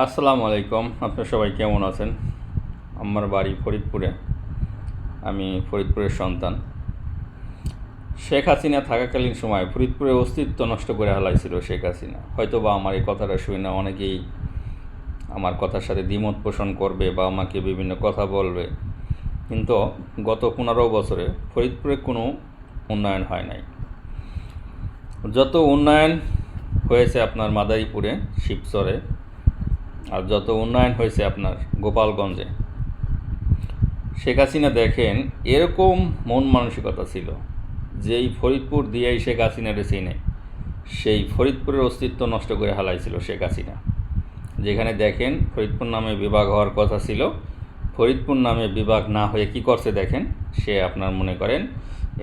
আসসালামু আলাইকুম। আপনার সবাই কেমন আছেন? আমার বাড়ি ফরিদপুরে। আমি ফরিদপুরের সন্তান। শেখ হাসিনা থাকাকালীন সময় ফরিদপুরের অস্তিত্ব নষ্ট করে হালাইছিল শেখ হাসিনা। হয়তো বা আমার এই কথাটা শুনে না অনেকেই আমার কথার সাথে দ্বিমত পোষণ করবে বা আমাকে বিভিন্ন কথা বলবে। কিন্তু গত পনেরো বছরে ফরিদপুরে কোনো উন্নয়ন হয় নাই। যত উন্নয়ন হয়েছে আপনার মাদারীপুরে, শিবচরে আর যত উন্নয়ন হয়েছে আপনার গোপালগঞ্জে, শেখ হাসিনা দেখেন এরকম মন মানসিকতা ছিল, যেই ফরিদপুর দিয়েই শেখ হাসিনারে চিনে সেই ফরিদপুরের অস্তিত্ব নষ্ট করে হালাইছিল শেখ হাসিনা। যেখানে দেখেন ফরিদপুর নামে বিভাগ হওয়ার কথা ছিল, ফরিদপুর নামে বিভাগ না হয়ে কি করছে দেখেন, সে আপনার মনে করেন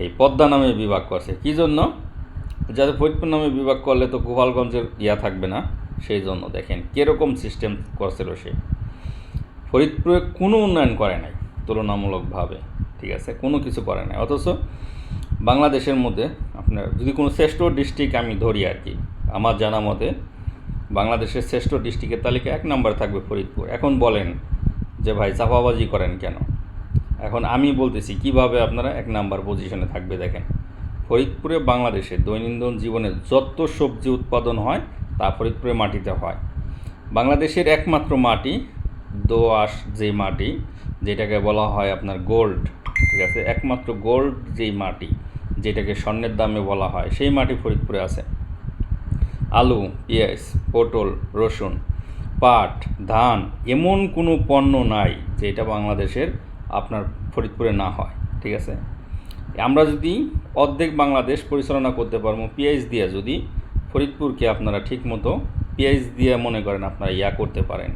এই পদ্মা নামে বিভাগ করছে। কি জন্য? যাতে ফরিদপুর নামে বিভাগ করলে তো গোপালগঞ্জের ইয়া থাকবে না সেই জন্য দেখেন কীরকম সিস্টেম করছিল সে। ফরিদপুরে কোনো উন্নয়ন করে নাই তুলনামূলকভাবে, ঠিক আছে? কোনো কিছু করে নাই। অথচ বাংলাদেশের মধ্যে আপনার যদি কোনো শ্রেষ্ঠ ডিস্ট্রিক্ট আমি ধরি আর কি, আমার জানা মতে বাংলাদেশের শ্রেষ্ঠ ডিস্ট্রিক্টের তালিকা এক নম্বর থাকবে ফরিদপুর। এখন বলেন যে, ভাই, চাপাবাজি করেন কেন? এখন আমি বলতেছি, কীভাবে আপনারা এক নাম্বার পজিশনে থাকবে দেখেন? ফরিদপুরে বাংলাদেশে দৈনন্দিন জীবনে যত সবজি উৎপাদন হয় তা ফরিদপুরে মাটিতে হয়। বাংলাদেশের একমাত্র মাটি, দোআঁশ যে মাটি, যেটাকে বলা হয় আপনার গোল্ড, ঠিক আছে? একমাত্র গোল্ড যেই মাটি, যেটাকে স্বর্ণের দামে বলা হয়, সেই মাটি ফরিদপুরে আছে। আলু, পেঁয়াজ, পটল, রসুন, পাট, ধান, এমন কোনো পণ্য নাই যেটা বাংলাদেশের আপনার ফরিদপুরে না হয়, ঠিক আছে? আমরা যদি অর্ধেক বাংলাদেশ পরিচালনা করতে পারব পিএইচ দিয়ে যদি ফরিদপুরকে আপনারা ঠিকমতো পিএইচ দিয়ে মনে করেন আপনারা ইয়া করতে পারেন।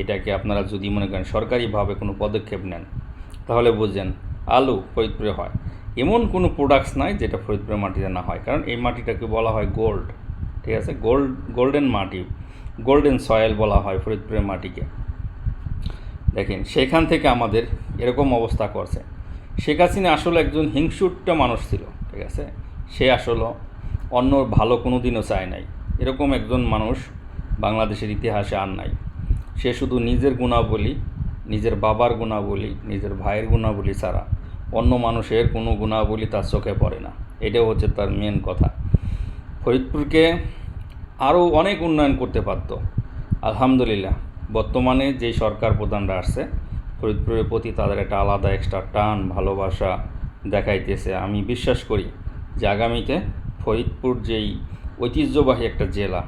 এটাকে আপনারা যদি মনে করেন সরকারিভাবে কোনো পদক্ষেপ নেন, তাহলে বুঝছেন আলু ফরিদপুরে হয়। এমন কোনো প্রোডাক্টস নাই যেটা ফরিদপুরের মাটিতে না হয়। কারণ এই মাটিটাকে বলা হয় গোল্ড ঠিক আছে? গোল্ড গোল্ডেন মাটি গোল্ডেন সয়েল বলা হয় ফরিদপুরের মাটিকে। দেখেন, সেখান থেকে আমাদের এরকম অবস্থা করছে। শেখ হাসিনা আসলে একজন হিংসুট্টা মানুষ ছিল, ঠিক আছে? সে আসলে অন্য ভালো কোনো দিনও চায় নাই। এরকম একজন মানুষ বাংলাদেশের ইতিহাসে আর নাই। সে শুধু নিজের গুণাবলী, নিজের বাবার গুণাবলী, নিজের ভাইয়ের গুণাবলী ছাড়া অন্য মানুষের কোনো গুণাবলী তার চোখে পড়ে না। এটাও হচ্ছে তার মেন কথা। ফরিদপুরকে আরও অনেক উন্নয়ন করতে পারতো। আলহামদুলিল্লাহ, বর্তমানে যেই সরকার প্রধানরা আসছে, ফরিদপুরের প্রতি তাদের একটা আলাদা এক্সট্রা টান, ভালোবাসা দেখাইতেছে। আমি বিশ্বাস করি যে আগামীতে ফরিদপুর যেই ঐতিহ্যবাহী একটা জেলা,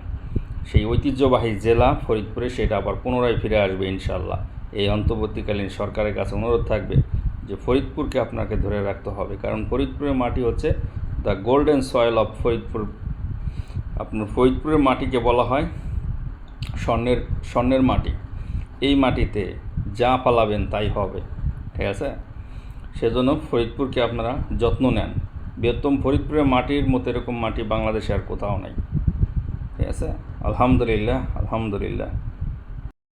সেই ঐতিহ্যবাহী জেলা ফরিদপুরে সেটা আবার পুনরায় ফিরে আসবে ইনশাল্লাহ এই অন্তর্বর্তীকালীন সরকারের কাছে অনুরোধ থাকবে যে ফরিদপুরকে আপনাকে ধরে রাখতে হবে। কারণ ফরিদপুরের মাটি হচ্ছে the golden soil of Faridpur. আপনার ফরিদপুরের মাটিকে বলা হয় স্বর্ণের স্বর্ণের মাটি। এই মাটিতে যা পালাবেন তাই হবে। ঠিক আছে? সেজন্য ফরিদপুরকে আপনারা যত্ন নেন। বৃহত্তম ফরিদপুরের মাটির মতো এরকম মাটি বাংলাদেশে আর কোথাও নাই। ঠিক আছে? আলহামদুলিল্লাহ আলহামদুলিল্লাহ।